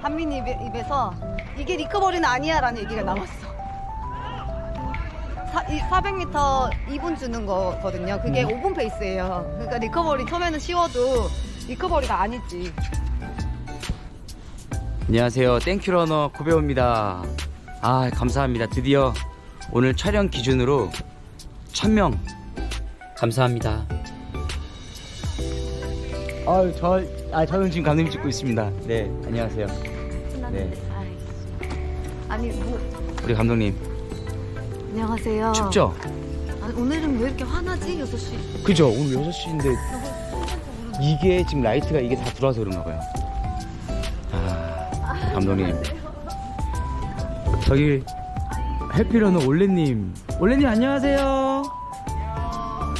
한민 입, 입에서 이게 리커버리는 아니야 라는 얘기가 나왔어. 사, 이 400m 2분 주는 거거든요. 그게 음. 5분 페이스예요. 그러니까 리커버리 처음에는 쉬워도 리커버리가 아니지. 안녕하세요. 땡큐러너 고배우입니다. 아, 감사합니다. 드디어 오늘 촬영 기준으로 1000명. 감사합니다. 아유, 저, 아, 저는 지금 감독님 찍고 있습니다. 네, 안녕하세요. 네. 아이씨. 아니 뭐 우리 감독님. 안녕하세요. 춥죠? 아니, 오늘은 왜 이렇게 화나지? 6시. 그죠? 오늘 6시인데 이게 지금 라이트가 이게 다 들어와서 그런가 봐요. 아, 감독님. 저기 해피러너 올레님. 올레님 안녕하세요.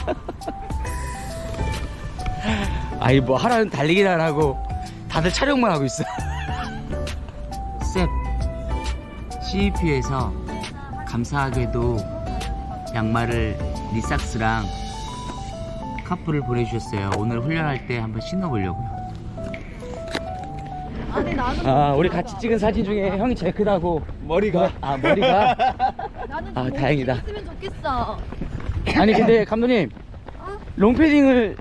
아이 뭐 하라는 달리기를 안 하고 다들 촬영만 하고 있어. 셉 CEP에서 감사하게도 양말을 리삭스랑 카프를 보내주셨어요. 오늘 훈련할 때 한번 신어보려고요. 아니 아, 우리 같이 찍은 사진 중에 형이 제일 크다고. 머리가? 아, 머리가? 나는 아, 좀 다행이다. 좋겠어. 아니, 근데 감독님, 롱패딩을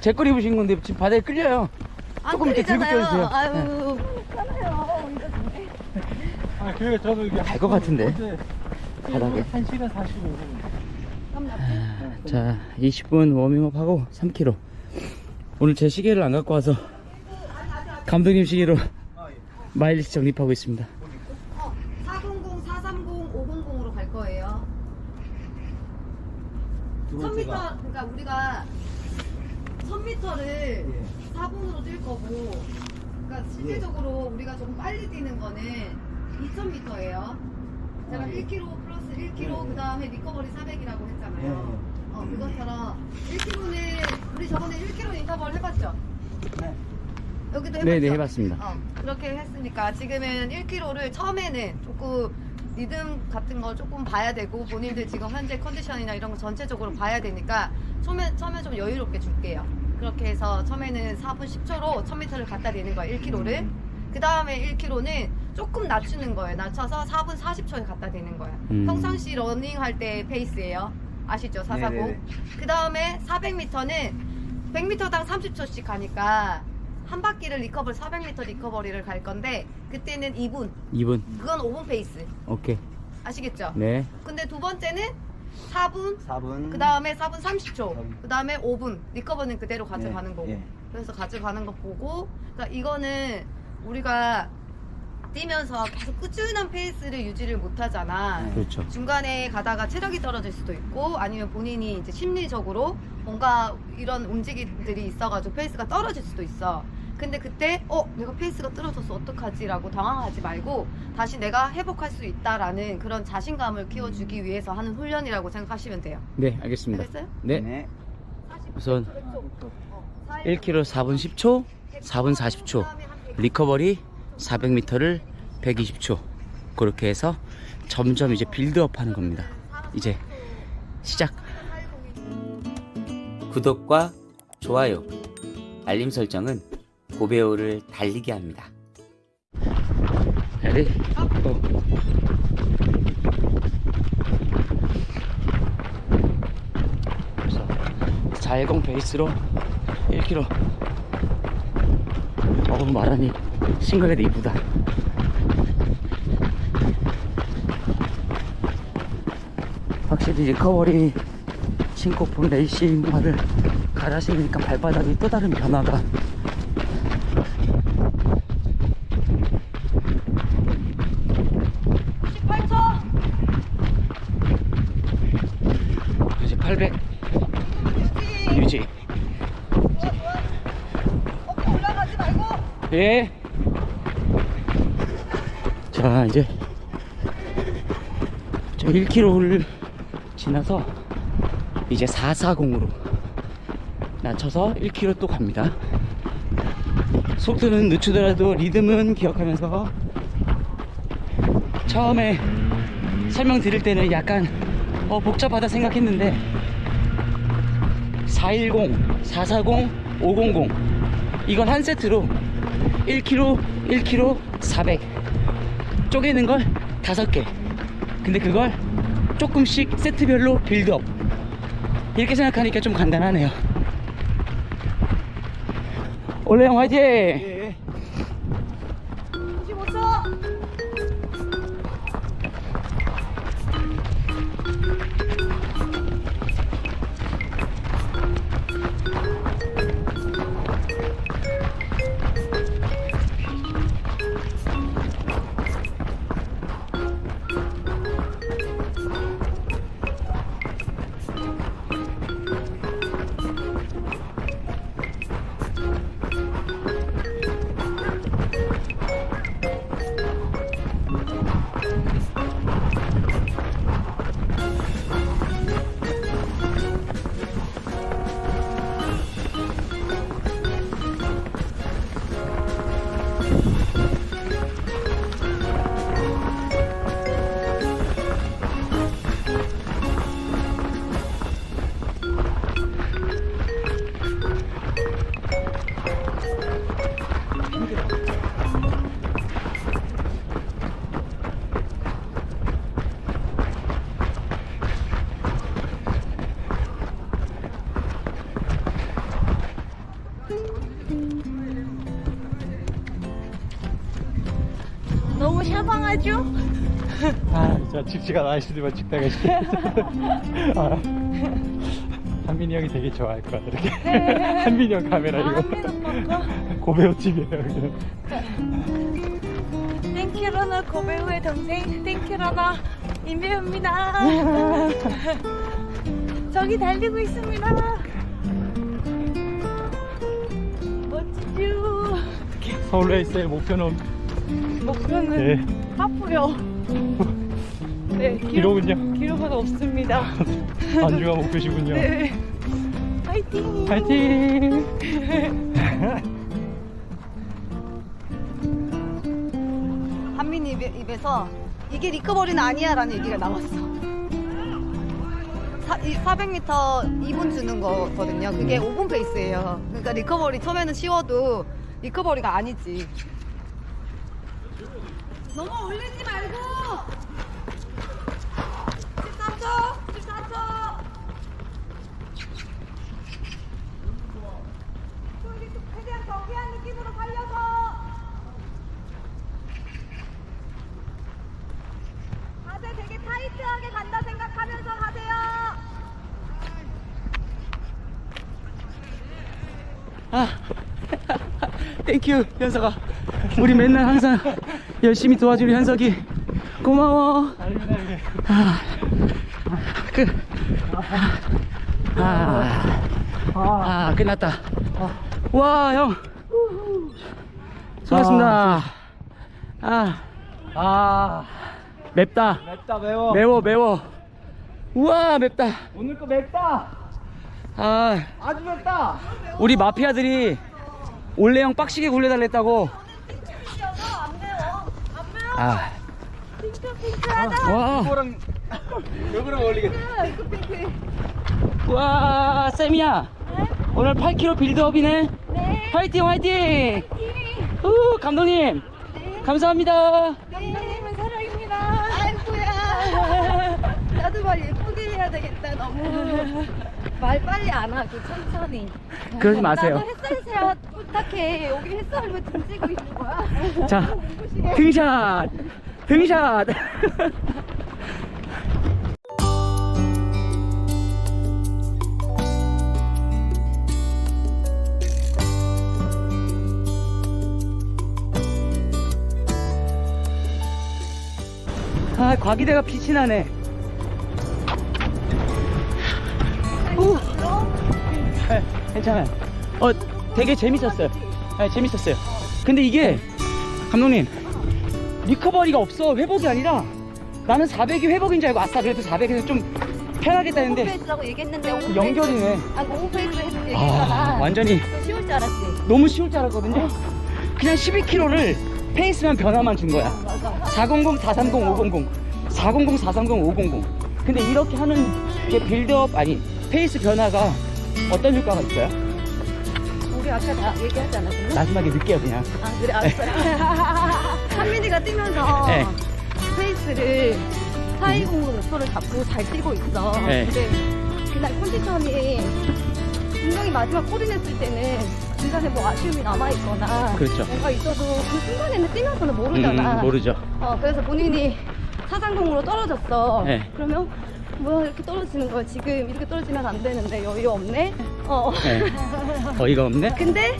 제 걸 입으신 건데 지금 바다에 끌려요. 안 조금 이렇게 들고 끌리잖아요. 껴주세요. 아유, 좀 아, 그래 저도 이게 갈것 같은데. 어제 바닥에. 1시간 45분. 땀 났지? 자, 20분 워밍업 하고 3km. 오늘 제 시계를 안 갖고 와서 감독님 시계로 마일리지 적립하고 있습니다. 어, 400, 430, 500으로 갈 거예요. 1000m, 그러니까 우리가 1000m를 4분으로 뛸 거고, 그러니까 실질적으로 우리가 조금 빨리 뛰는 거는 2000m예요. 제가 1km 플러스 1km, 그 다음에 리커버리 400이라고 했잖아요. 어, 그것처럼 1km는, 우리 저번에 1km 인터벌 해봤죠? 여기도 해봤죠? 네, 네, 해봤습니다. 어, 그렇게 했으니까 지금은 1km를 처음에는 조금 리듬 같은 거 조금 봐야 되고 본인들 지금 현재 컨디션이나 이런 거 전체적으로 봐야 되니까 처음에, 처음에 좀 여유롭게 줄게요. 그렇게 해서 처음에는 4분 10초로 1000m를 갖다 대는 거예요. 1km를. 그 다음에 1km는 조금 낮추는 거예요. 낮춰서 4분 40초에 갖다 대는 거예요. 음. 평상시 러닝 할 때 페이스예요. 아시죠? 440. 네네네. 그 다음에 400m는 100m당 30초씩 가니까 한 바퀴를 리커버리 400m 리커버리를 갈 건데 그때는 2분 2분. 그건 5분 페이스 오케이. 아시겠죠? 네. 근데 두 번째는 4분 4분. 그 다음에 4분 30초 그 다음에 5분 리커버리는 그대로 가져가는 예, 거고 예. 그래서 가져가는 거 보고 그러니까 이거는 우리가 뛰면서 계속 꾸준한 페이스를 유지를 못 하잖아 그렇죠. 중간에 가다가 체력이 떨어질 수도 있고 아니면 본인이 이제 심리적으로 뭔가 이런 움직임들이 있어가지고 페이스가 떨어질 수도 있어. 근데 그때 어 내가 페이스가 떨어졌어 어떡하지라고 당황하지 말고 다시 내가 회복할 수 있다라는 그런 자신감을 키워주기 위해서 하는 훈련이라고 생각하시면 돼요. 네, 알겠습니다. 알겠어요? 네. 우선 1km 4분 10초, 4분 40초, 리커버리 400m를 120초. 그렇게 해서 점점 이제 빌드업 하는 겁니다. 이제 시작. 구독과 좋아요, 알림 설정은 고배우를 달리게 합니다. 레디? 고! 자해공 베이스로 1km 어우 말하니 싱글레드 이쁘다. 확실히 리커버리 본 레이싱화를 갈아 신으니까 발바닥이 또 다른 변화가 이제 800 유지. 올라가지 말고. 예. 자, 이제 저 1km를 지나서 이제 440으로 낮춰서 1km 또 갑니다. 속도는 늦추더라도 리듬은 기억하면서 처음에 설명드릴 때는 약간 어, 복잡하다 생각했는데 410, 440, 500 이건 한 세트로 1kg, 1kg, 400 쪼개는 걸 5개 근데 그걸 조금씩 세트별로 빌드업 이렇게 생각하니까 좀 간단하네요 올레 형 화이팅! 예. 25 샤방하죠? 아, 진짜 칙칙한 아이씨들만 찍다가 씨. 아, 한민이 형이 되게 좋아할 거야 이렇게. 한민이 형 카메라 이거. 고배우 TV에요 여기는. 땡큐러나 고배우의 동생 땡큐러나 임배우입니다. 저기 달리고 있습니다. 멋지죠? 서울 레이스의 목표는 목표는 예. 하프요. 네, 기록은요? 기록은 없습니다. 안주가 목표시군요. 네. 파이팅! 파이팅! 한민이 입에, 입에서 이게 리커버리는 아니야 라는 얘기가 나왔어. 사, 이 400m 2분 주는 거거든요. 그게 5분 페이스예요. 그러니까 리커버리 처음에는 쉬워도 리커버리가 아니지. 너무 올리지 말고. 13초, 14초. 최대한 경기한 느낌으로 살려서. 자세 되게 타이트하게 간다 생각하면서 가세요. 아, 땡큐 현석아 우리 맨날 항상 열심히 도와주는 현석이 고마워. 아, 끝. 아, 아, 끝났다. 와, 형. 수고하셨습니다. 아, 아, 맵다. 맵다 매워. 매워, 매워. 우와, 맵다. 오늘 거 맵다. 아, 아주 맵다. 우리 마피아들이 올레 형 빡시게 굴려달랬다고. 아, 와, 이거랑 이거랑 어울리겠다. 와, 쌤이야. 오늘 8kg 빌드업이네. 네. 화이팅, 화이팅. 우, 감독님. 감사합니다. 되겠다. 너무 말 빨리 안 하고 천천히. 그러지 마세요. 나도 햇살 세야 부탁해. 여기 햇살 왜 등지고 있는 거야? 자, 등샷! 등샷! 아, 과기대가 빛이 나네. 네, 괜찮아요. 어, 되게 재밌었어요. 네, 재밌었어요. 근데 이게, 감독님, 리커버리가 없어. 회복이 아니라, 나는 400이 회복인 줄 알고, 아싸, 그래도 400에서 좀 편하겠다 했는데, 오픈페이스라고 얘기했는데 오픈페이스. 연결이네. 아 오픈페이스 했- 아, 얘기했잖아. 완전히 쉬울 줄 알았지. 너무 쉬울 줄 알았거든요. 그냥 12km를 페이스만 변화만 준 거야. 400, 430, 500. 400, 430, 500. 근데 이렇게 하는 게 빌드업, 아니, 페이스 변화가 어떤 효과가 있어요? 우리 아까 다 얘기하지 않았어요? 마지막에 넣을게요 그냥 아 그래 알았어요. 한민이가 뛰면서 네. 페이스를 420 목표를 잡고 잘 뛰고 있어. 네. 근데 그날 컨디션이 분명히 마지막 냈을 때는 중간에 뭐 아쉬움이 남아있거나 그렇죠. 뭔가 있어도 그 순간에는 뛰면서는 모르잖아. 음, 모르죠 어, 그래서 본인이 사상공으로 떨어졌어. 네. 그러면 뭐야 이렇게 떨어지는 거야. 지금 이렇게 떨어지면 안 되는데 여유 없네. 어. 네. 어이가 없네 근데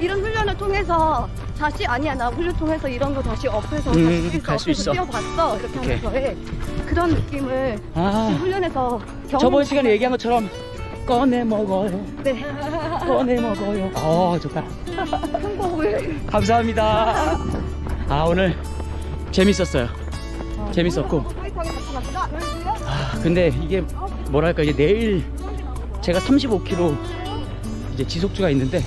이런 훈련을 통해서 다시 아니야 나 훈련 통해서 이런 거 다시 업해서 음, 다시 갈수 있어. 뛰어봤어 이렇게 오케이. 하면서의 그런 느낌을 아 훈련에서 경험 저번 시간에 얘기한 것처럼 꺼내 먹어요 네. 꺼내 먹어요 어 좋다 큰 곡을 감사합니다 아 오늘 재밌었어요 재밌었고 아, 근데 이게 뭐랄까 이제 내일 제가 35km 이제 지속주가 있는데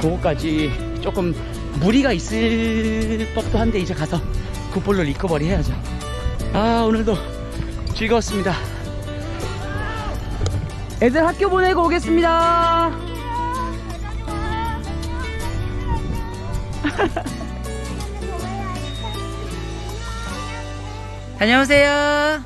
그거까지 조금 무리가 있을 법도 한데 이제 가서 굿볼로 리커버리 해야죠. 아 오늘도 즐거웠습니다. 애들 학교 보내고 오겠습니다. 안녕하세요.